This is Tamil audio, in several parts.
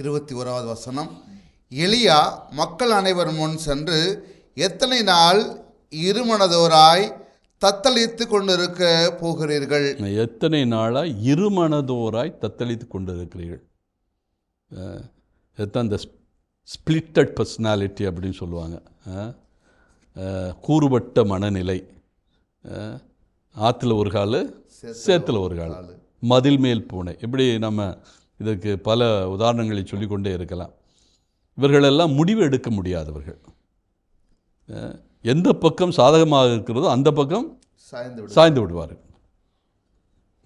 இருபத்தி ஓராவது வசனம். எலியா மக்கள் அனைவர் முன் சென்று எத்தனை நாள் இருமனதோராய் தத்தளித்து கொண்டிருக்க போகிறீர்கள்? எத்தனை நாளாக இருமனதோராய் தத்தளித்து கொண்டிருக்கிறீர்கள்? இதுதான் இந்த ஸ்பிளிட்டட் பர்சனாலிட்டி அப்படின்னு சொல்லுவாங்க. கூறுபட்ட மனநிலை. ஆற்றுல ஒரு கால் சேத்துல ஒரு கால். மதில் மேல் பூனை. இப்படி நம்ம இதுக்கு பல உதாரணங்களை சொல்லிக்கொண்டே இருக்கலாம். இவர்களெல்லாம் முடிவு எடுக்க முடியாதவர்கள். எந்த பக்கம் சாதகமாக இருக்கிறதோ அந்த பக்கம் சாய்ந்து சாய்ந்து விடுவார்கள்.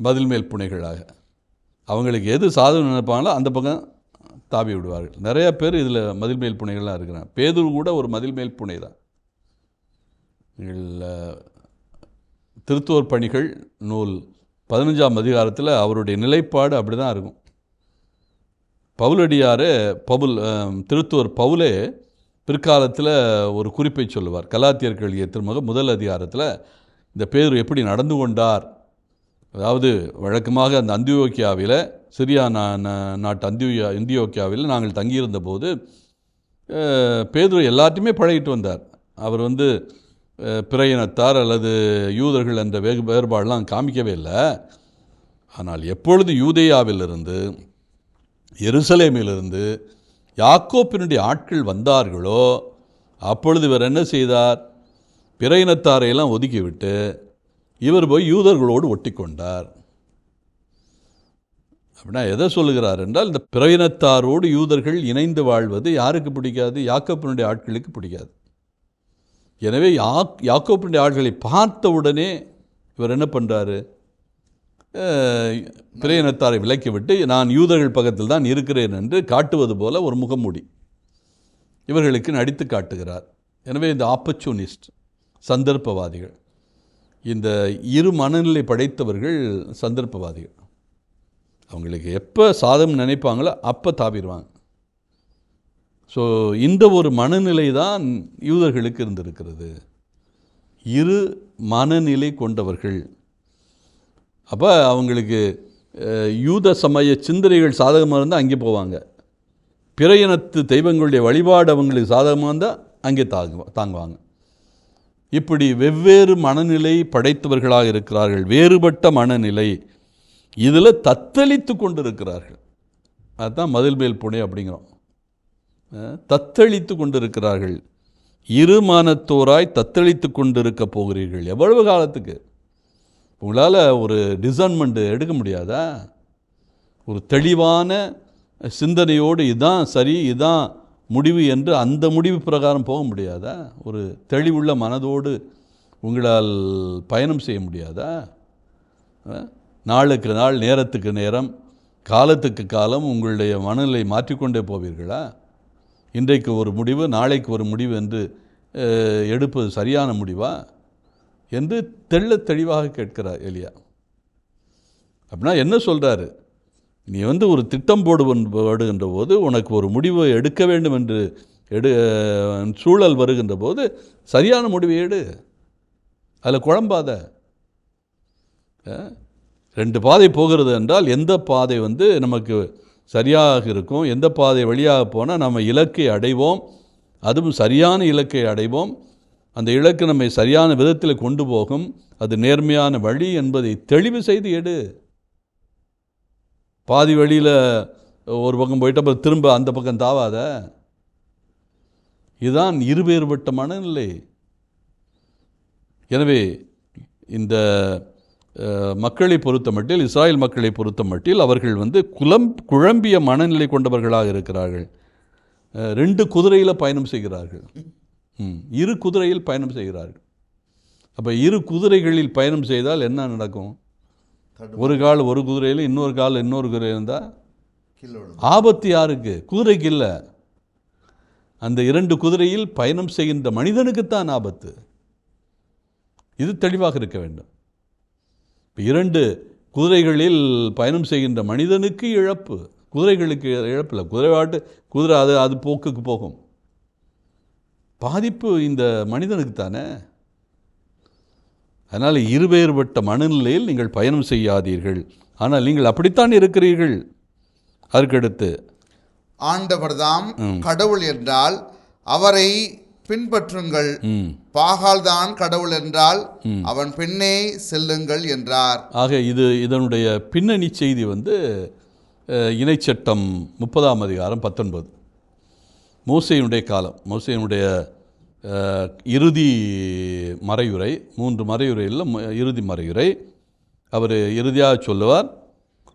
பதில் மேல் புனைகளாக. அவங்களுக்கு எது சாதகம் நினைப்பாங்களோ அந்த பக்கம் தாவி விடுவார்கள். நிறைய பேர் இதில் மதில் மேல் புனைகள்லாம் இருக்கிறாங்க. பேதூர் கூட ஒரு மதில் மேல் புனை தான். திருத்துவர் பணிகள் நூல் பதினஞ்சாம் அதிகாரத்தில் அவருடைய நிலைப்பாடு அப்படி தான் இருக்கும். பவுலடியாரே பவுல் திருத்துவர் பவுலே பிற்காலத்தில் ஒரு குறிப்பை சொல்லுவார். கலாத்தியர்கள் திருமக முதல் அதிகாரத்தில் இந்த பேர் எப்படி நடந்து கொண்டார்? அதாவது வழக்கமாக அந்த அந்தியோக்கியாவில் சிரியா நா நாட்டு அந்தியோயா இந்தியோக்கியாவில் நாங்கள் தங்கியிருந்த போது பேதுரு எல்லாத்தையுமே பழகிட்டு வந்தார். அவர் வந்து அஹ், பிற இனத்தார் அல்லது யூதர்கள் என்ற வேறு வேறுபாடெல்லாம் காமிக்கவே இல்லை. ஆனால் எப்பொழுது யூதேயாவிலிருந்து எருசலேமிலிருந்து யாக்கோப்பினுடைய ஆட்கள் வந்தார்களோ அப்பொழுது இவர் என்ன செய்தார்? பிற இனத்தாரையெல்லாம் ஒதுக்கிவிட்டு இவர் போய் யூதர்களோடு ஒட்டி கொண்டார் அப்படின்னா எதை சொல்லுகிறார் என்றால் இந்த பிற இனத்தாரோடு யூதர்கள் இணைந்து வாழ்வது யாருக்கு பிடிக்காது? யாக்கோப்பினுடைய ஆட்களுக்கு பிடிக்காது. எனவே யாக் யாக்கோப்பினுடைய ஆட்களை பார்த்த உடனே இவர் என்ன பண்ணுறாரு பிற இனத்தாரை விலக்கிவிட்டு நான் யூதர்கள் பக்கத்தில் தான் இருக்கிறேன் என்று காட்டுவது போல ஒரு முகமூடி. இவர்களுக்கு நடித்து காட்டுகிறார். எனவே இந்த ஆப்பர்ச்சுனிஸ்ட் சந்தர்ப்பவாதிகள் இந்த இரு மனநிலை படைத்தவர்கள் சந்தர்ப்பவாதிகள். அவங்களுக்கு எப்போ சாதம் நினைப்பாங்களோ அப்போ தாவிடுவாங்க. ஸோ இந்த ஒரு மனநிலை தான் யூதர்களுக்கு இருந்திருக்கிறது. இரு மனநிலை கொண்டவர்கள் அப்போ அவங்களுக்கு யூத சமய சிந்தனைகள் சாதகமாக இருந்தால் அங்கே போவாங்க. பிற இனத்து தெய்வங்களுடைய வழிபாடு அவங்களுக்கு சாதகமாக இருந்தால் அங்கே தாங்க தாங்குவாங்க. இப்படி வெவ்வேறு மனநிலை படைத்தவர்களாக இருக்கிறார்கள். வேறுபட்ட மனநிலை. இதில் தத்தளித்து கொண்டிருக்கிறார்கள். அதுதான் மதில் மேல் புனை அப்படிங்கிறோம். தத்தளித்து கொண்டிருக்கிறார்கள். இரு மனத்தோராய் தத்தளித்து கொண்டிருக்க போகிறீர்கள். எவ்வளவு காலத்துக்கு? உங்களால் ஒரு டிசைன்மெண்ட்டு எடுக்க முடியாதா? ஒரு தெளிவான சிந்தனையோடு இதுதான் சரி இதுதான் முடிவு என்று அந்த முடிவு பிரகாரம் போக முடியாதா? ஒரு தெளிவுள்ள மனதோடு உங்களால் பயணம் செய்ய முடியாதா? நாளுக்கு நாள் நேரத்துக்கு நேரம் காலத்துக்கு காலம் உங்களுடைய மனநிலை மாற்றிக்கொண்டே போவீர்களா? இன்றைக்கு ஒரு முடிவு நாளைக்கு ஒரு முடிவு என்று எடுப்பது சரியான முடிவா? என்று தெள்ளத் தெளிவாக கேட்கிறார் எலியா. அப்படின்னா என்ன சொல்கிறாரு நீ வந்து ஒரு திட்டம் போடுவன் போடுகின்ற போது உனக்கு ஒரு முடிவை எடுக்க வேண்டும் என்று எடு சூழல் வருகின்ற போது சரியான முடிவை எடு. அதில் குழம்பாத. ரெண்டு பாதை போகிறது என்றால் எந்த பாதை வந்து நமக்கு சரியாக இருக்கும் எந்த பாதை வழியாக போனால் நம்ம இலக்கை அடைவோம் அதுவும் சரியான இலக்கை அடைவோம் அந்த இலக்கு நம்மை சரியான விதத்தில் கொண்டு போகும். அது நேர்மையான வழி என்பதை தெளிவு செய்து எடு. பாதி வழியில் ஒரு பக்கம் போயிட்டு அப்புறம் திரும்ப அந்த பக்கம் தாவாத. இதுதான் இருவேறுபட்ட மனநிலை. எனவே இந்த மக்களை பொறுத்த மட்டில் இஸ்ராயல் மக்களை பொறுத்த மட்டில் அவர்கள் வந்து குலம் குழம்பிய மனநிலை கொண்டவர்களாக இருக்கிறார்கள். ரெண்டு குதிரையில் பயணம் செய்கிறார்கள். இரு குதிரையில் பயணம் செய்கிறார்கள். அப்போ இரு குதிரைகளில் பயணம் செய்தால் என்ன நடக்கும்? ஒரு கால் ஒரு குதிரையில் இன்னொரு கால் இன்னொரு குதிரை இருந்தால் ஆபத்து யாருக்கு? குதிரைக்கு இல்லை. அந்த இரண்டு குதிரையில் பயணம் செய்கின்ற மனிதனுக்குத்தான் ஆபத்து. இது தெளிவாக இருக்க வேண்டும். இப்ப இரண்டு குதிரைகளில் பயணம் செய்கின்ற மனிதனுக்கு இழப்பு. குதிரைகளுக்கு இழப்பில்லை குதிரை வாட்டு குதிரை அது அது போக்குக்கு போகும். பாதிப்பு இந்த மனிதனுக்கு தானே? அதனால் இருவேறுபட்ட மனநிலையில் நீங்கள் பயணம் செய்யாதீர்கள். ஆனால் நீங்கள் அப்படித்தான் இருக்கிறீர்கள். அதற்கடுத்து ஆண்டவர்தாம் கடவுள் என்றால் அவரை பின்பற்றுங்கள். பாகால் தான் கடவுள் என்றால் அவன் பின்னே செல்லுங்கள் என்றார். ஆக இது இதனுடைய பின்னணி செய்தி வந்து இணைச்சட்டம் முப்பதாம் அதிகாரம் பத்தொன்பது. மோசையினுடைய காலம் மோசையினுடைய இறுதி மறையுரை மூன்று மறையுரையில் இறுதி மறையுரை அவர் இறுதியாக சொல்லுவார்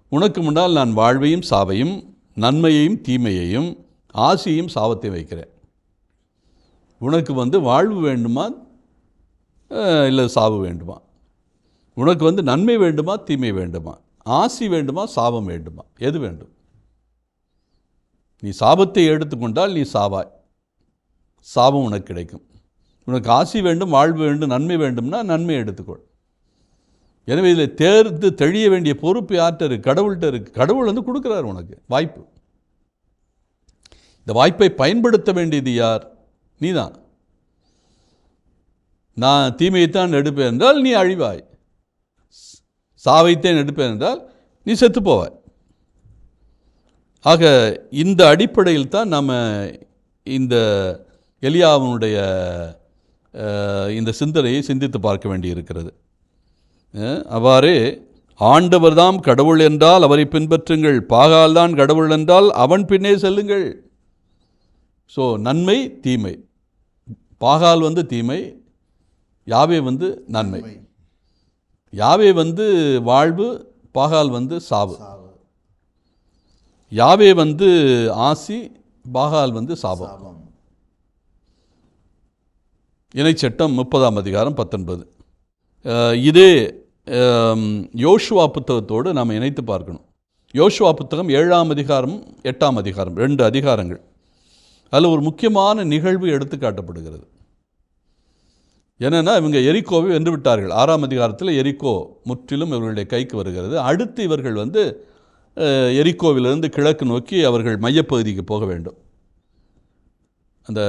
உனக்கு முன்னால் நான் வாழ்வையும் சாவையும் நன்மையையும் தீமையையும் ஆசியையும் சாவத்தையும் வைக்கிறேன். உனக்கு வந்து வாழ்வு வேண்டுமா? இல்லை சாவு வேண்டுமா? உனக்கு வந்து நன்மை வேண்டுமா? தீமை வேண்டுமா? ஆசி வேண்டுமா? சாபம் வேண்டுமா? எது வேண்டும்? நீ சாபத்தை எடுத்துக்கொண்டால் நீ சாவாய். சாபம் உனக்கு கிடைக்கும். உனக்கு ஆசி வேண்டும் வாழ்வு வேண்டும் நன்மை வேண்டும்னா நன்மை எடுத்துக்கொள். எனவே இதில் தேர்ந்து தெளிய வேண்டிய பொறுப்பு யார்கிட்ட இருக்கு? கடவுள்கிட்ட இருக்கு. கடவுள் வந்து கொடுக்குறார் உனக்கு. வாய்ப்பு. இந்த வாய்ப்பை பயன்படுத்த வேண்டியது யார்? நீ தான் நான் தீமையைத்தான் எடுப்பேன் என்றால் நீ அழிவாய். சாவைத்தேன் எடுப்பேன் என்றால் நீ செத்து போவாய். ஆக இந்த அடிப்படையில் தான் நம்ம இந்த எலியாவினுடைய இந்த சிந்தனையை சிந்தித்து பார்க்க வேண்டியிருக்கிறது. அவ்வாறே ஆண்டவர்தாம் கடவுள் என்றால் அவரை பின்பற்றுங்கள் பாகால் தான் கடவுள் என்றால் அவன் பின்னே செல்லுங்கள். ஸோ நன்மை தீமை. பாகால் வந்து தீமை யாவே வந்து நன்மை. யாவே வந்து வாழ்வு பாகால் வந்து சாவு. யாவே வந்து ஆசி பாகால் வந்து சாபம். இணைச்சட்டம் முப்பதாம் அதிகாரம் பத்தொன்பது. இதே யோசுவா புத்தகத்தோடு நாம் இணைத்து பார்க்கணும். யோசுவா புத்தகம் ஏழாம் அதிகாரம் எட்டாம் அதிகாரம் ரெண்டு அதிகாரங்கள். அதில் ஒரு முக்கியமான நிகழ்வு எடுத்து காட்டப்படுகிறது. என்னென்னா இவங்க எரிக்கோவை வென்று விட்டார்கள். ஆறாம் அதிகாரத்தில் எரிக்கோ முற்றிலும் இவர்களுடைய கைக்கு வருகிறது. அடுத்து இவர்கள் வந்து எரிக்கோவிலிருந்து கிழக்கு நோக்கி அவர்கள் மையப்பகுதிக்கு போக வேண்டும். அந்த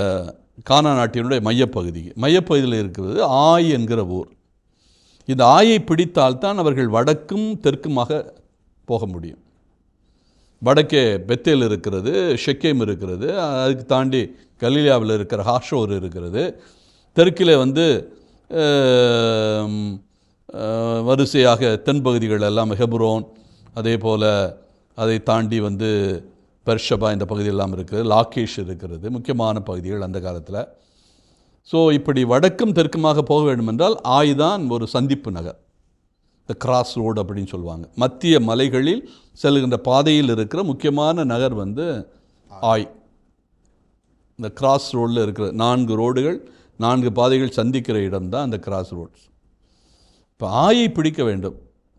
கானா நாட்டினுடைய மையப்பகுதிக்கு மையப்பகுதியில் இருக்கிறது ஆய் என்கிற ஊர். இந்த ஆயை பிடித்தால்தான் அவர்கள் வடக்கும் தெற்குமாக போக முடியும். வடக்கே பெத்தேல் இருக்கிறது ஷெக்கேம் இருக்கிறது அதுக்கு தாண்டி கலீலியாவில் இருக்கிற ஹாஷோர் இருக்கிறது. தெற்கில் வந்து வரிசையாக தென்பகுதிகள் எல்லாம் ஹெப்ரோன் அதே போல் அதை தாண்டி வந்து பெர்ஷபா இந்த பகுதியெல்லாம் இருக்குது லாகேஷ் இருக்கிறது முக்கியமான பகுதிகள் அந்த காலத்தில். ஸோ இப்படி வடக்கும் தெற்குமாக போக வேண்டுமென்றால் ஆய்தான் ஒரு சந்திப்பு நகர். த கிராஸ் ரோடு அப்படின்னு சொல்லுவாங்க. மத்திய மலைகளில் செல்கின்ற பாதையில் இருக்கிற முக்கியமான நகர் வந்து ஆய். இந்த கிராஸ் ரோடில் இருக்கிற நான்கு ரோடுகள் நான்கு பாதைகள் சந்திக்கிற இடம் தான் அந்த கிராஸ் ரோட்ஸ் இப்போ ஆயை பிடிக்க வேண்டும்.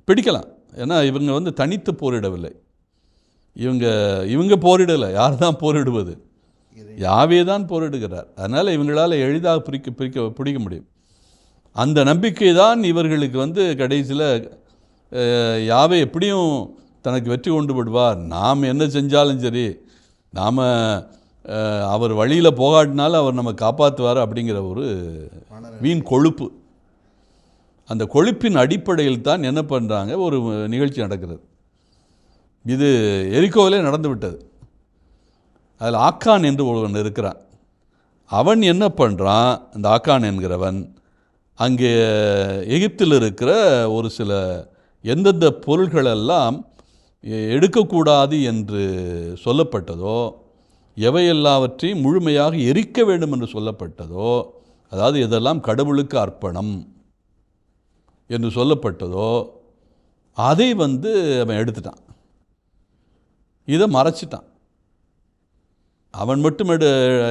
பிடிக்கலாம். ஏன்னா இவங்க வந்து தனித்து போரிடவில்லை. இவங்க இவங்க போரிடலை. யார் தான் போரிடுவது? யாவே தான் போரிடுகிறார். அதனால் இவங்களால் எளிதாக பிரிக்க பிரிக்க பிடிக்க முடியும். அந்த நம்பிக்கை தான் இவர்களுக்கு வந்து கடைசியில் யாவே எப்படியும் தனக்கு வெற்றி கொண்டு விடுவார். நாம் என்ன செஞ்சாலும் சரி நாம் அவர் வழியில் போகாட்டினாலும் அவர் நம்ம காப்பாற்றுவார் அப்படிங்கிற ஒரு வீண் கொழுப்பு. அந்த கொழுப்பின் அடிப்படையில் தான் என்ன பண்ணுறாங்க ஒரு நிகழ்ச்சி நடக்கிறது. இது எரிக்கோவிலே நடந்து விட்டது. அதில் ஆக்கான் என்று ஒருவன் இருக்கிறான். அவன் என்ன பண்ணுறான் இந்த ஆக்கான் என்கிறவன் அங்கே எகிப்தில் இருக்கிற ஒரு சில எந்தெந்த பொருள்களெல்லாம் எ- எடுக்கக்கூடாது என்று சொல்லப்பட்டதோ எவை எல்லாவற்றையும் முழுமையாக எரிக்க வேண்டும் என்று சொல்லப்பட்டதோ அதாவது இதெல்லாம் கடவுளுக்கு அர்ப்பணம் என்று சொல்லப்பட்டதோ அதை வந்து அவன் எடுத்துட்டான். இதை மறைச்சிட்டான். அவன் மட்டும் எடு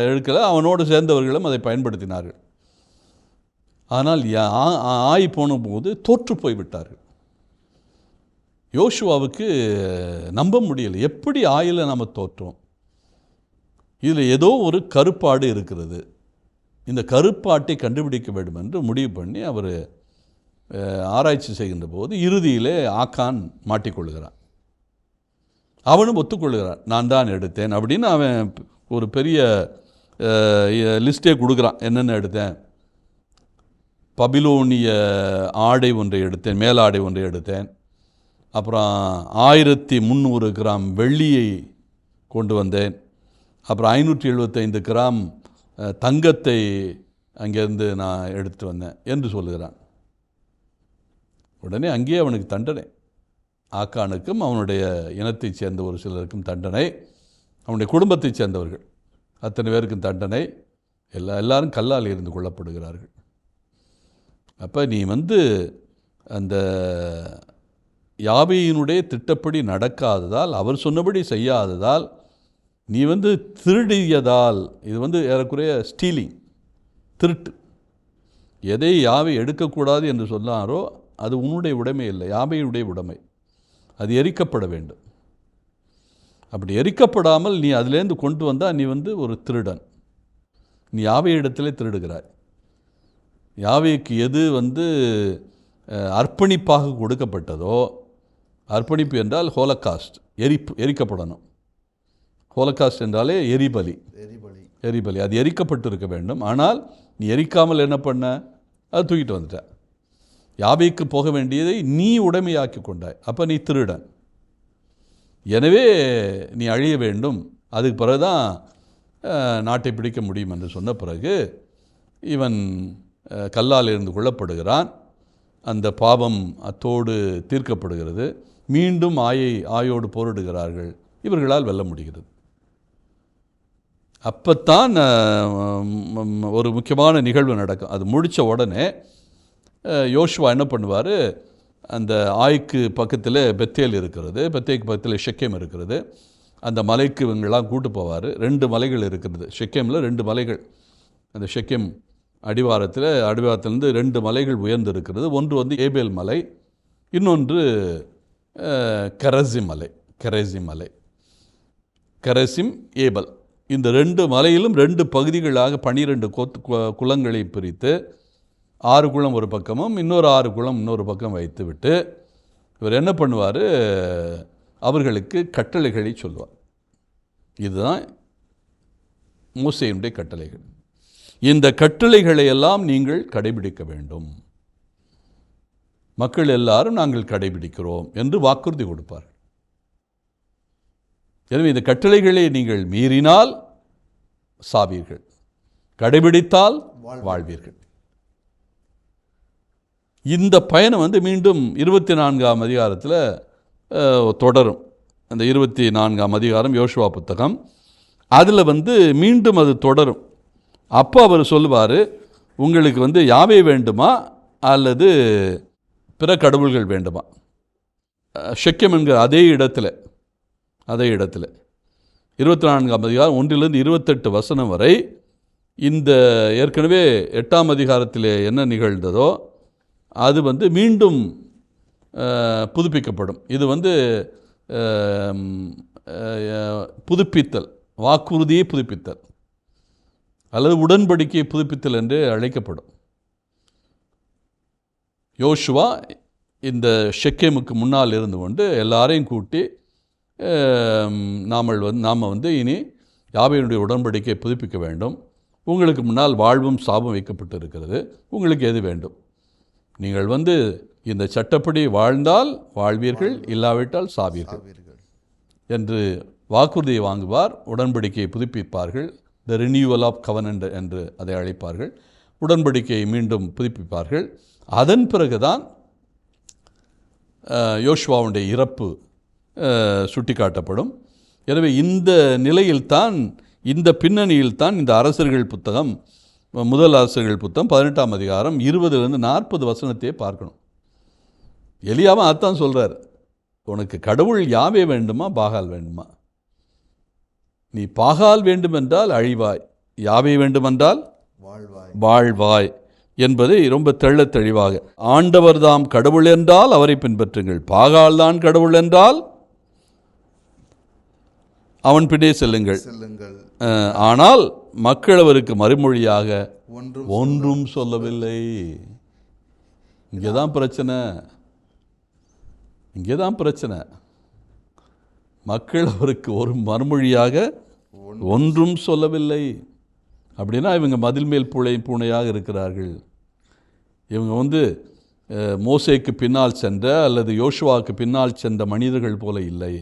எடுக்கலை அவனோடு சேர்ந்தவர்களும் அதை பயன்படுத்தினார்கள். ஆனால் யா- ஆ- ஆ- ஆய் போன போது தோற்று போய்விட்டார்கள் யோசுவாவுக்கு நம்ப முடியல எப்படி ஆயில் நாம் தோற்றோம்? இதில் ஏதோ ஒரு கருப்பாடு இருக்கிறது. இந்த கருப்பாட்டை கண்டுபிடிக்க வேண்டும் என்று முடிவு பண்ணி அவர் ஆராய்ச்சி செய்கின்ற போது இறுதியிலே ஆக்கான் மாட்டிக்கொள்கிறான். அவனும் ஒத்துக்கொள்கிறான். நான் தான் எடுத்தேன் அப்படின்னு அவன் ஒரு பெரிய லிஸ்ட்டே கொடுக்குறான். என்னென்ன எடுத்தேன்? பபிலோனிய ஆடை ஒன்றை எடுத்தேன் மேலாடை ஒன்றை எடுத்தேன். அப்புறம் ஆயிரத்தி முந்நூறு கிராம் வெள்ளியை கொண்டு வந்தேன். அப்புறம் ஐநூற்றி எழுபத்தைந்து கிராம் தங்கத்தை அங்கேருந்து நான் எடுத்து வந்தேன் என்று சொல்லுகிறான். உடனே அங்கேயே அவனுக்கு தண்டனை. ஆக்கானுக்கும் அவனுடைய இனத்தைச் சேர்ந்த ஒரு சிலருக்கும் தண்டனை. அவனுடைய குடும்பத்தைச் சேர்ந்தவர்கள் அத்தனை பேருக்கும் தண்டனை. எல்லா எல்லாரும் கல்லால் இருந்து கொல்லப்படுகிறார்கள். அப்போ நீ வந்து அந்த யாவையினுடைய திட்டப்படி நடக்காததால் அவர் சொன்னபடி செய்யாததால் நீ வந்து திருடியதால் இது வந்து ஏறக்குறைய ஸ்டீலிங் திருட்டு. எதை யாவை எடுக்கக்கூடாது என்று சொன்னாரோ அது உன்னுடைய உடைமை இல்லை யாவையுடைய உடைமை. அது எரிக்கப்பட வேண்டும். அப்படி எரிக்கப்படாமல் நீ அதிலேருந்து கொண்டு வந்தால் நீ வந்து ஒரு திருடன். நீ யாவை இடத்திலே திருடுகிறாய். யாவைக்கு எது வந்து அர்ப்பணிப்பாக கொடுக்கப்பட்டதோ அர்ப்பணிப்பு என்றால் ஹோலகாஸ்ட் எரிப்பு எரிக்கப்படணும். ஹோலகாஸ்ட் என்றாலே எரிபலி. எரிபலி. எரிபலி. அது எரிக்கப்பட்டு இருக்க வேண்டும். ஆனால் நீ எரிக்காமல் என்ன பண்ண? அது தூக்கிட்டு வந்துட்ட. யாவைக்கு போக வேண்டியதை நீ உடைமையாக்கி கொண்டாய். அப்போ நீ திருடன். எனவே நீ அழிய வேண்டும். அதுக்கு பிறகுதான் நாட்டை பிடிக்க முடியும் என்று சொன்ன பிறகு இவன் கல்லால் இருந்து கொள்ளப்படுகிறான் அந்த பாவம் அத்தோடு தீர்க்கப்படுகிறது. மீண்டும் ஆயை ஆயோடு போரிடுகிறார்கள். இவர்களால் வெல்ல முடிகிறது. அப்போத்தான் ஒரு முக்கியமான நிகழ்வு நடக்கும். அது முடித்த உடனே யோஷுவா என்ன பண்ணுவார்? அந்த ஆய்க்கு பக்கத்தில் பெத்தேல் இருக்கிறது பெத்தேக்கு பக்கத்தில் ஷெக்கேம் இருக்கிறது. அந்த மலைக்கு இவங்கெல்லாம் கூட்டு போவார். ரெண்டு மலைகள் இருக்கிறது. ஷெக்கேமில் ரெண்டு மலைகள். அந்த ஷெக்கேம் அடிவாரத்தில் அடிவாரத்திலேருந்து ரெண்டு மலைகள் உயர்ந்து இருக்கிறது ஒன்று வந்து ஏபேல் மலை இன்னொன்று கரசி மலை கரசி மலை. கரசிம் ஏபல். இந்த ரெண்டு மலையிலும் ரெண்டு பகுதிகளாக பனிரெண்டு கோத்து கு- குளங்களை பிரித்து ஆறு குளம் ஒரு பக்கமும் இன்னொரு ஆறு குளம் இன்னொரு பக்கம் வைத்துவிட்டு இவர் என்ன பண்ணுவார்? அவர்களுக்கு கட்டளைகளை சொல்வார் இதுதான் மூசையினுடைய கட்டளைகள். இந்த கட்டளைகளை எல்லாம் நீங்கள் கடைபிடிக்க வேண்டும். மக்கள் எல்லாரும் நாங்கள் கடைபிடிக்கிறோம் என்று வாக்குறுதி கொடுப்பார். எனவே இந்த கட்டளைகளை நீங்கள் மீறினால் சாவீர்கள். கடைபிடித்தால் வாழ்வீர்கள். இந்த பயணம் வந்து மீண்டும் இருபத்தி நான்காம் அதிகாரத்தில் தொடரும். அந்த இருபத்தி நான்காம் அதிகாரம் யோசுவா புத்தகம். அதில் வந்து மீண்டும் அது தொடரும். அப்போ அவர் சொல்லுவார் உங்களுக்கு வந்து யாவை வேண்டுமா? அல்லது பிற கடவுள்கள் வேண்டுமா? அஹ், என்கிற அதே இடத்துல அதே இடத்துல. இருபத்தி நான்காம் அதிகாரம் ஒன்றிலிருந்து இருபத்தெட்டு வசனம் வரை இந்த ஏற்கனவே எட்டாம் அதிகாரத்தில் என்ன நிகழ்ந்ததோ அது வந்து மீண்டும் புதுப்பிக்கப்படும். இது வந்து புதுப்பித்தல் வாக்குறுதியை புதுப்பித்தல் அல்லது உடன்படிக்கையை புதுப்பித்தல் என்று அழைக்கப்படும். யோசுவா இந்த ஷெக்கேமுக்கு முன்னால் இருந்து கொண்டு எல்லாரையும் கூட்டி நாமல் வந்து நாம் வந்து இனி யாவையினுடைய உடன்படிக்கையை புதுப்பிக்க வேண்டும். உங்களுக்கு முன்னால் வாழ்வும் சாபம் வைக்கப்பட்டு இருக்கிறது உங்களுக்கு எது வேண்டும்? நீங்கள் வந்து இந்த சட்டப்படி வாழ்ந்தால் வாழ்வீர்கள் இல்லாவிட்டால் சாவீர்கள். என்று வாக்குறுதியை வாங்குவார் உடன்படிக்கையை புதுப்பிப்பார்கள் த ரினியூவல் ஆஃப் கவனண்ட் என்று அதை அழைப்பார்கள் உடன்படிக்கையை மீண்டும் புதுப்பிப்பார்கள். அதன் பிறகுதான் அஹ், யோசுவாவுடைய இறப்பு சுட்டிக்காட்டப்படும். எனவே இந்த நிலையில்தான் இந்த பின்னணியில்தான் இந்த அரசர்கள் புத்தகம் முதல் அரசர்கள் புத்தகம் பதினெட்டாம் அதிகாரம் இருபதுலேருந்து நாற்பது வசனத்தையே பார்க்கணும். எலியாவும் அதான் சொல்கிறார் உனக்கு கடவுள் யாவே வேண்டுமா பாகால் வேண்டுமா? நீ பாகால் வேண்டுமென்றால் அழிவாய் யாவே வேண்டுமென்றால் வாழ்வாய். வாழ்வாய் என்பதை ரொம்ப தெள்ளத் தெளிவாக ஆண்டவர்தாம் கடவுள் என்றால் அவரை பின்பற்றுங்கள் பாகால் தான் கடவுள் என்றால் அவன் பின்னே செல்லுங்கள். செல்லுங்கள். ஆனால் மக்கள் அவருக்கு மறுமொழியாக ஒன்றும் ஒன்றும் சொல்லவில்லை. இங்கே தான் பிரச்சனை. இங்கே தான் பிரச்சனை. மக்கள் அவருக்கு ஒரு மறுமொழியாக ஒன்றும் சொல்லவில்லை. அப்படின்னா இவங்க மதில் மேல் பூளை பூனையாக இருக்கிறார்கள். இவங்க வந்து மோசேக்கு பின்னால் சென்ற அல்லது யோசுவாவுக்கு பின்னால் சென்ற மனிதர்கள் போல இல்லை.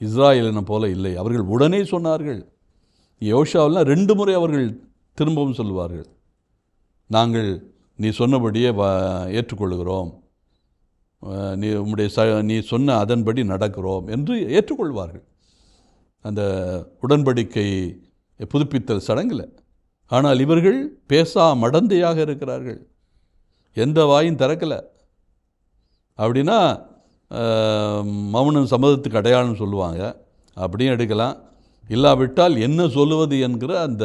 இஸ்ராயலின போல இல்லை. அவர்கள் உடனே சொன்னார்கள். யோஷாவெல்லாம் ரெண்டு முறை அவர்கள் திரும்பவும் சொல்லுவார்கள். நாங்கள் நீ சொன்னபடியே ஏற்றுக்கொள்கிறோம் நீ உம்முடைய ச நீ சொன்ன அதன்படி நடக்கிறோம் என்று ஏற்றுக்கொள்வார்கள். அந்த உடன்படிக்கை புதுப்பித்தல் சடங்கில். ஆனால் இவர்கள் பேசா மடந்தையாக இருக்கிறார்கள். எந்த வாயும் திறக்கலை. அப்படின்னா மௌனம் சம்மதத்துக்கு அடையாளம் சொல்லுவாங்க. அப்படியும் எடுக்கலாம். இல்லாவிட்டால் என்ன சொல்லுவது என்கிற அந்த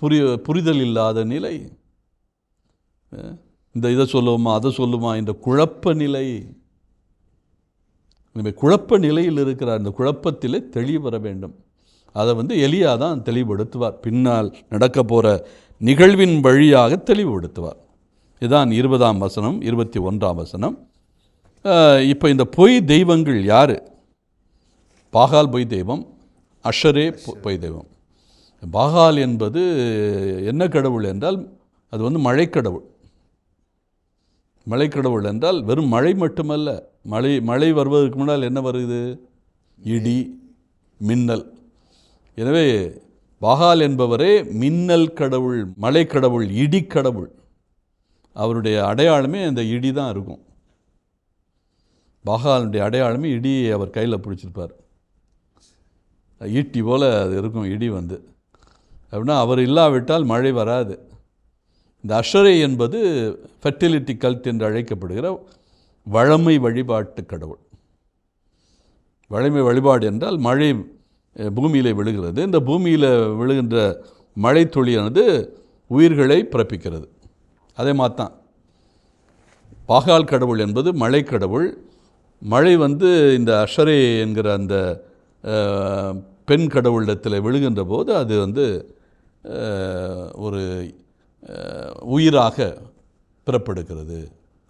புரிய புரிதல் இல்லாத நிலை. இந்த இதை சொல்லுவோமா அதை சொல்லுமா இந்த குழப்ப நிலை. இனிமேல் குழப்ப நிலையில் இருக்கிற இந்த குழப்பத்திலே தெளிவு வர வேண்டும். அதை வந்து எலியா தான் தெளிவுபடுத்துவார். பின்னால் நடக்க போகிற நிகழ்வின் வழியாக தெளிவுபடுத்துவார். இதுதான் இருபதாம் வசனம் இருபத்தி ஒன்றாம் வசனம். இப்போ இந்த பொய் தெய்வங்கள் யார்? பாகால் பொய் தெய்வம் அஷரே பொ- பொய் தெய்வம். பாகால் என்பது என்ன கடவுள் என்றால் அது வந்து மழைக்கடவுள். மழைக்கடவுள் என்றால் வெறும் மழை மட்டுமல்ல மழை மழை வருவதற்கு முன்னால் என்ன வருது? இடி மின்னல். எனவே பாகால் என்பவரே மின்னல் கடவுள் மலைக்கடவுள் இடி கடவுள் அவருடைய அடையாளமே அந்த இடி தான் இருக்கும். பாகாலுடைய அடையாளமே இடியை அவர் கையில் பிடிச்சிருப்பார். ஈட்டி போல் அது இருக்கும் இடி வந்து. அப்படின்னா அவர் இல்லாவிட்டால் மழை வராது. இந்த அஷரை என்பது ஃபெர்டிலிட்டி கல்ட் என்று அழைக்கப்படுகிற வழமை வழிபாட்டு கடவுள். வழமை வழிபாடு என்றால் மழை பூமியில் விழுகிறது. இந்த பூமியில் விழுகின்ற மழை துளியானது உயிர்களை பிறப்பிக்கிறது. அதே மாதிரி தான் பாகால் கடவுள் என்பது மழை கடவுள். மழை வந்து இந்த அஷரே என்கிற அந்த பெண் கடவுளிடத்தில் விழுகின்ற போது அது வந்து ஒரு உயிராக பிறப்பெடுக்கிறது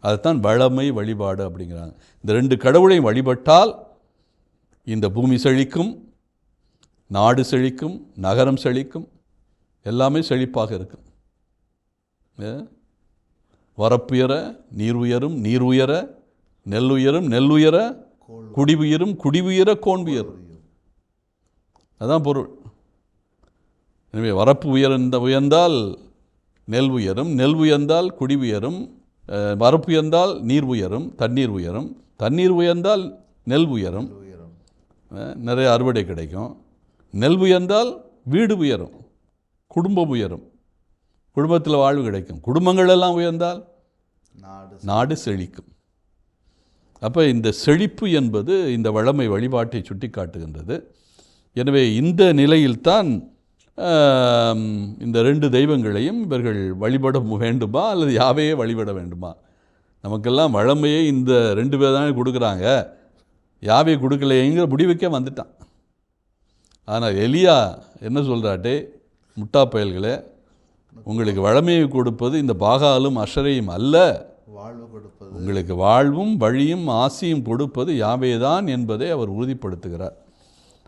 அதுதான் வளமை வழிபாடு அப்படிங்கிறாங்க. இந்த ரெண்டு கடவுளையும் வழிபட்டால் இந்த பூமி செழிக்கும் நாடு செழிக்கும் நகரம் செழிக்கும் எல்லாமே செழிப்பாக இருக்கும். வரப்புயர நீர் உயரும் நீர் உயர நெல் உயரும் நெல் உயர குடி உயரும் குடி உயர கோன் உயரும் அதுதான் பொருள். எனவே வரப்பு உயர்ந்த உயர்ந்தால் நெல் உயரும் நெல் உயர்ந்தால் குடி உயரும் வரப்பு உயர்ந்தால் நீர் உயரும் தண்ணீர் உயரும் தண்ணீர் உயர்ந்தால் நெல் உயரும். நிறைய அறுவடை கிடைக்கும். நெல் உயர்ந்தால் வீடு உயரும் குடும்பம் உயரும் குடும்பத்தில் வாழ்வு கிடைக்கும். குடும்பங்கள் எல்லாம் உயர்ந்தால் நாடு நாடு செழிக்கும். அப்போ இந்த செழிப்பு என்பது இந்த வளமை வழிபாட்டை சுட்டி காட்டுகின்றது எனவே இந்த நிலையில்தான் இந்த ரெண்டு தெய்வங்களையும் இவர்கள் வழிபட வேண்டுமா அல்லது யாவையே வழிபட வேண்டுமா? நமக்கெல்லாம் வளமையை இந்த ரெண்டு பேர் தானே கொடுக்குறாங்க. யாவை கொடுக்கலையேங்கிற முடிவுக்கே வந்துட்டான். ஆனால் எலியா என்ன சொல்கிறாட்டே முட்டா பயல்களே உங்களுக்கு வளமையை கொடுப்பது இந்த பாகாலும் அஷரையும் அல்ல. வாழ்வு கொடுப்பது. உங்களுக்கு வாழ்வும் வழியும் ஆசியும் கொடுப்பது யாவேதான் என்பதை அவர் உறுதிப்படுத்துகிறார்.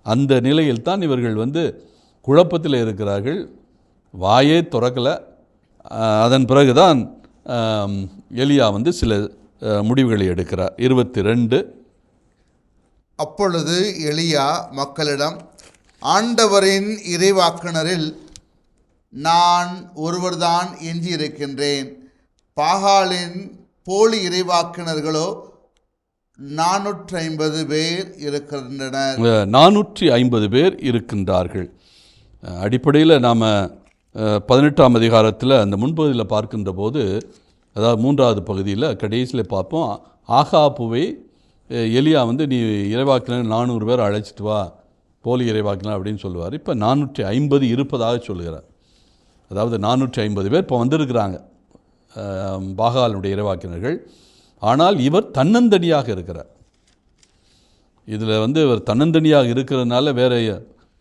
அந்த நிலையில்தான் இவர்கள் வந்து குழப்பத்தில் இருக்கிறார்கள். வாயே துறக்கலை. அதன் பிறகுதான் எலியா வந்து சில முடிவுகளை எடுக்கிறார். இருபத்தி ரெண்டு அப்பொழுது எளியா மக்களிடம் ஆண்டவரின் இறைவாக்குனரில் நான் ஒருவர்தான் எஞ்சியிருக்கின்றேன். பாகாலின் போலி இறைவாக்குனர்களோ நானூற்றி ஐம்பது பேர் இருக்கின்றனர். நானூற்றி ஐம்பது பேர் இருக்கின்றார்கள். அடிப்படையில் நாம் பதினெட்டாம் அதிகாரத்தில் அந்த முன்பகுதியில் பார்க்கின்ற போது அதாவது மூன்றாவது பகுதியில் கடைசியில் பார்ப்போம். ஆகாப்புவை எலியா வந்து நீ இறைவாக்கினர் நானூறு பேர் அழைச்சிட்டு வா போலி இறைவாக்கினர் அப்படின்னு சொல்லுவார். இப்போ நானூற்றி ஐம்பது இருப்பதாக சொல்லுகிறார். அதாவது நானூற்றி ஐம்பது பேர் இப்போ வந்திருக்கிறாங்க. பாகாலனுடைய பாகாலுடைய இறைவாக்கினர்கள். ஆனால் இவர் தன்னந்தனியாக இருக்கிறார். இதில் வந்து இவர் தன்னந்தனியாக இருக்கிறதுனால வேற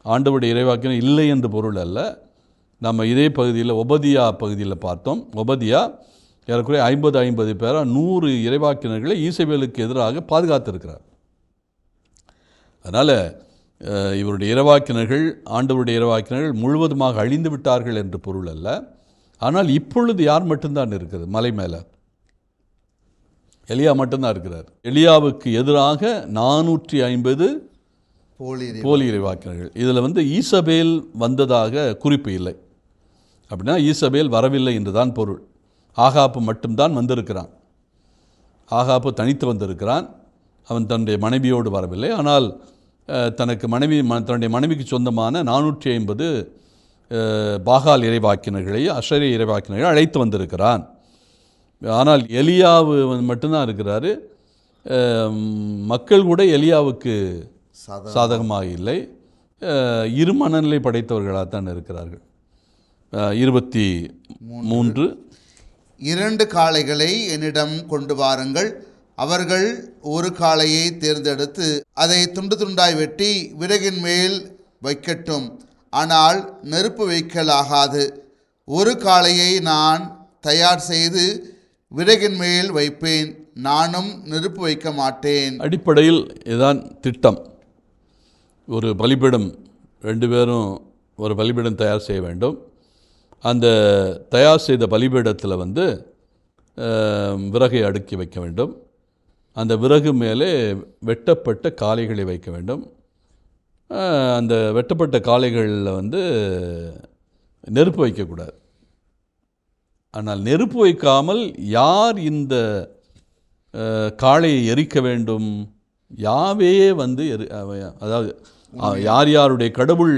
ஆண்டவருடைய இறைவாக்கினர் இல்லை என்று பொருள் அல்ல. நம்ம இதே பகுதியில் ஒபதியா பகுதியில் பார்த்தோம். ஒபதியா ஏறக்குறைய ஐம்பது ஐம்பது பேராக நூறு இறைவாக்கினர்களை ஈசவேலுக்கு எதிராக பாதுகாத்திருக்கிறார். அதனால் இவருடைய இறைவாக்கினர்கள் ஆண்டவருடைய இறைவாக்கினர்கள் முழுவதுமாக அழிந்து விட்டார்கள் என்று பொருள் அல்ல. ஆனால் இப்பொழுது யார் மட்டும்தான் இருக்குது மலை மேலே. எலியா மட்டும்தான் இருக்கிறார். எலியாவுக்கு எதிராக நானூற்றி ஐம்பது போலி போலி இறைவாக்கினர்கள் இதில் வந்து ஈசபேல் வந்ததாக குறிப்பு இல்லை. அப்படின்னா ஈசபேல் வரவில்லை என்றுதான் பொருள். ஆகாப்பு மட்டும்தான் வந்திருக்கிறான். ஆகாப்பு தனித்து வந்திருக்கிறான். அவன் தன்னுடைய மனைவியோடு வரவில்லை. ஆனால் தனக்கு மனைவி தன்னுடைய மனைவிக்கு சொந்தமான நானூற்றி ஐம்பது பாகால் இறைவாக்கினர்களை அஷரி இறைவாக்கினர்களை அழைத்து வந்திருக்கிறான். ஆனால் எலியாவு வந்து மட்டும்தான் இருக்கிறாரு. மக்கள் கூட எலியாவுக்கு சாதா சாதகமாக இல்லை. இரு மனநிலை படைத்தவர்களாகத்தான் இருக்கிறார்கள். இருபத்தி மூன்று. இரண்டு காளைகளை என்னிடம் கொண்டு வாருங்கள். அவர்கள் ஒரு காளையை தேர்ந்தெடுத்து அதை துண்டு துண்டாய் வெட்டி விறகின் மேல் வைக்கட்டும். ஆனால் நெருப்பு வைக்கலாகாது ஒரு காளையை நான் தயார் செய்து விறகின் மேல் வைப்பேன் நானும் நெருப்பு வைக்க மாட்டேன். அடிப்படையில் இதுதான் திட்டம். ஒரு பலிபீடம் ரெண்டு பேரும் ஒரு பலிபீடம் தயார் செய்ய வேண்டும். அந்த தயார் செய்த பலிபீடத்தில் வந்து விறகை அடுக்கி வைக்க வேண்டும். அந்த விறகு மேலே வெட்டப்பட்ட காளைகளை வைக்க வேண்டும். அந்த வெட்டப்பட்ட காளைகளில் வந்து நெருப்பு வைக்கக்கூடாது. ஆனால் நெருப்பு வைக்காமல் யார் இந்த காளையை எரிக்க வேண்டும்? யாவே வந்து எரி அதாவது யார் யாருடைய கடவுள்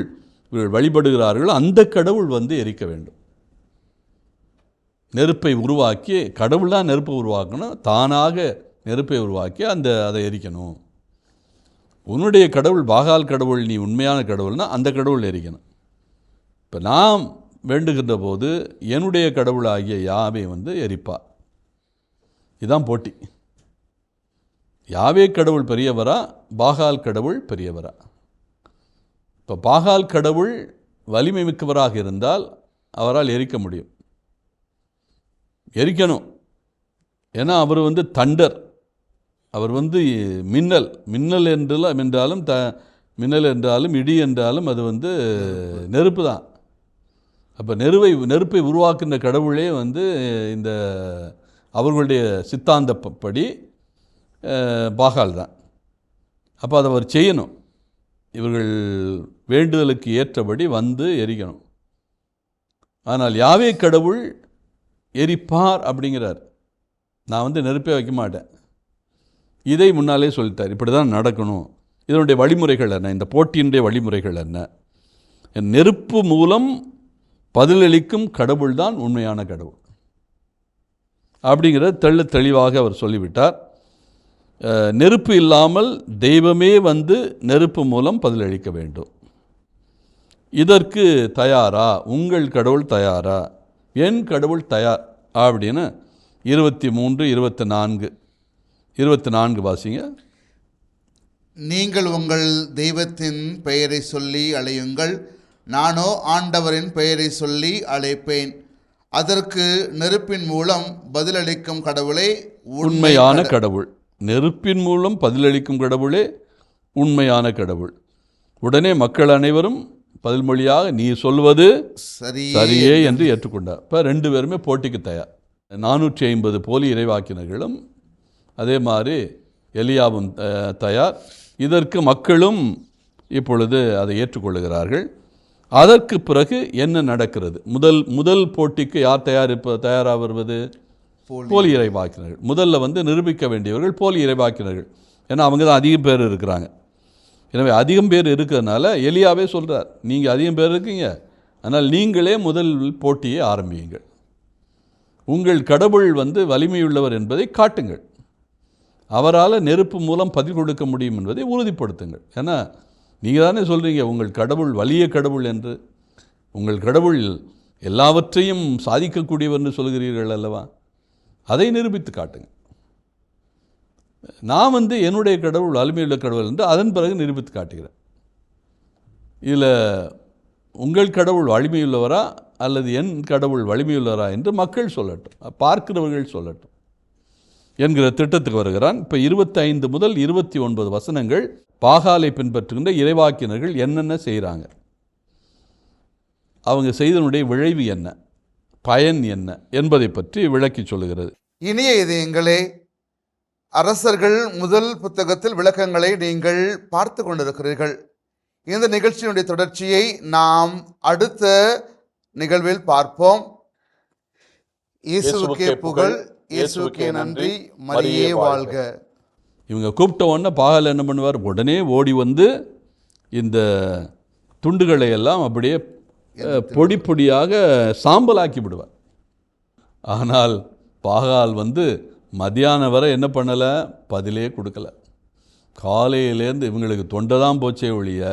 இவர்கள் வழிபடுகிறார்களோ அந்த கடவுள் வந்து எரிக்க வேண்டும். நெருப்பை உருவாக்கி கடவுள் தான் நெருப்பை உருவாக்கணும் தானாக நெருப்பை உருவாக்கி அந்த அதை எரிக்கணும். உன்னுடைய கடவுள் பாகால் கடவுள் நீ உண்மையான கடவுள்னா அந்த கடவுள் எரிக்கணும். இப்போ நாம் வேண்டுகின்ற போது என்னுடைய கடவுளாகிய யாவே வந்து எரிப்பா இதுதான் போட்டி. யாவே கடவுள் பெரியவரா பாகால் கடவுள் பெரியவரா. இப்போ பாகால் கடவுள் வலிமை மிக்கவராக இருந்தால் அவரால் எரிக்க முடியும். எரிக்கணும். ஏன்னா அவர் வந்து தண்டர். அவர் வந்து மின்னல். மின்னல் என்றாலும் என்றாலும் த மின்னல் என்றாலும் இடி என்றாலும் அது வந்து நெருப்பு தான். அப்போ நெருவை நெருப்பை உருவாக்குகின்ற கடவுளே வந்து இந்த அவர்களுடைய சித்தாந்த படி பாகால் தான். அப்போ அதை அவர் செய்யணும். இவர்கள் வேண்டுதலுக்கு ஏற்றபடி வந்து எரிக்கணும். ஆனால் யாவே கடவுள் எரிப்பார் அப்படிங்கிறார். நான் வந்து நெருப்பே வைக்க மாட்டேன். இதை முன்னாலே சொல்லிட்டார். இப்படி தான் நடக்கணும். இதனுடைய வழிமுறைகள் என்ன? இந்த போட்டியினுடைய வழிமுறைகள் என்ன? நெருப்பு மூலம் பதிலளிக்கும் கடவுள் தான் உண்மையான கடவுள். அப்படிங்கிறத தெள்ள தெளிவாக அவர் சொல்லிவிட்டார். நெருப்பு இல்லாமல் தெய்வமே வந்து நெருப்பு மூலம் பதிலளிக்க வேண்டும். இதற்கு தயாரா? உங்கள் கடவுள் தயாரா? என் கடவுள் தயார் அப்படின்னு இருபத்தி மூன்று இருபத்தி நான்கு இருபத்தி நான்கு வாசிங்க. நீங்கள் உங்கள் தெய்வத்தின் பெயரை சொல்லி அழையுங்கள். நானோ ஆண்டவரின் பெயரை சொல்லி அழைப்பேன். அதற்கு நெருப்பின் மூலம் பதிலளிக்கும் கடவுளே உண்மையான கடவுள். நெருப்பின் மூலம் பதிலளிக்கும் கடவுளே உண்மையான கடவுள். உடனே மக்கள் அனைவரும் பதில்மொழியாக நீ சொல்வது சரி சரியே என்று ஏற்றுக்கொண்டார். இப்போ ரெண்டு பேருமே போட்டிக்கு தயார். நானூற்றி ஐம்பது போலி இறைவாக்கினர்களும் அதே மாதிரி எலியாவும் தயார். இதற்கு மக்களும் இப்பொழுது அதை ஏற்றுக்கொள்ளுகிறார்கள். அதற்கு பிறகு என்ன நடக்கிறது? முதல் முதல் போட்டிக்கு யார் தயாரிப்ப தயாராக வருவது போலி இறைவாக்கினர்கள். முதல்ல வந்து நிரூபிக்க வேண்டியவர்கள் போலி இறைவாக்கினர்கள். ஏன்னா அவங்க தான் அதிகம் பேர் இருக்கிறாங்க. எனவே அதிகம் பேர் இருக்கிறதுனால எலியாவே சொல்கிறார் நீங்கள் அதிகம் பேர் இருக்கீங்க. ஆனால் நீங்களே முதல் போட்டியை ஆரம்பியுங்கள். உங்கள் கடவுள் வந்து வலிமையுள்ளவர் என்பதை காட்டுங்கள். அவரால் நெருப்பு மூலம் பதில் கொடுக்க முடியும் என்பதை உறுதிப்படுத்துங்கள். ஏன்னா நீங்கள் தானே சொல்கிறீங்க உங்கள் கடவுள் வலிய கடவுள் என்று. உங்கள் கடவுள் எல்லாவற்றையும் சாதிக்கக்கூடியவர்னு சொல்கிறீர்கள் அல்லவா? அதை நிரூபித்து காட்டுங்க. நான் வந்து என்னுடைய கடவுள் வலிமையுள்ள கடவுள் என்று அதன் பிறகு நிரூபித்து காட்டுகிறேன். இதில் உங்கள் கடவுள் வலிமையுள்ளவரா அல்லது என் கடவுள் வலிமையுள்ளவரா என்று மக்கள் சொல்லட்டும் பார்க்கிறவர்கள் சொல்லட்டும். என்கிற திட்டத்துக்கு வருகிறான். இப்போ இருபத்தைந்து முதல் இருபத்தி ஒன்பது வசனங்கள் பாகாலை பின்பற்றுகின்ற இறைவாக்கினர்கள் என்னென்ன செய்கிறாங்க அவங்க செய்தனுடைய விளைவு என்ன? பயன் என்ன? என்பதை பற்றி விளக்கி சொல்லுகிறது. இனிய இதயங்களே அரசர்கள் முதல் புத்தகத்தில் விளக்கங்களை நீங்கள் பார்த்து கொண்டிருக்கிறீர்கள். இந்த நிகழ்ச்சியினுடைய தொடர்ச்சியை நாம் அடுத்த நிகழ்வில் பார்ப்போம். இயேசுவுக்கே புகழ். இயேசுவுக்கே நன்றி. மரியே வாழ்க. இவங்க கூப்பிட்ட உடனே பாகல் என்ன பண்ணுவார்? உடனே ஓடி வந்து இந்த துண்டுகளை எல்லாம் அப்படியே பொடி பொடியாக சாம்பலாக்கி விடுவார். ஆனால் பாகால் வந்து மத்தியானம் வரை என்ன பண்ணலை? பதிலே கொடுக்கல. காலையிலேருந்து இவங்களுக்கு தொண்டை தான் போச்சே ஒழிய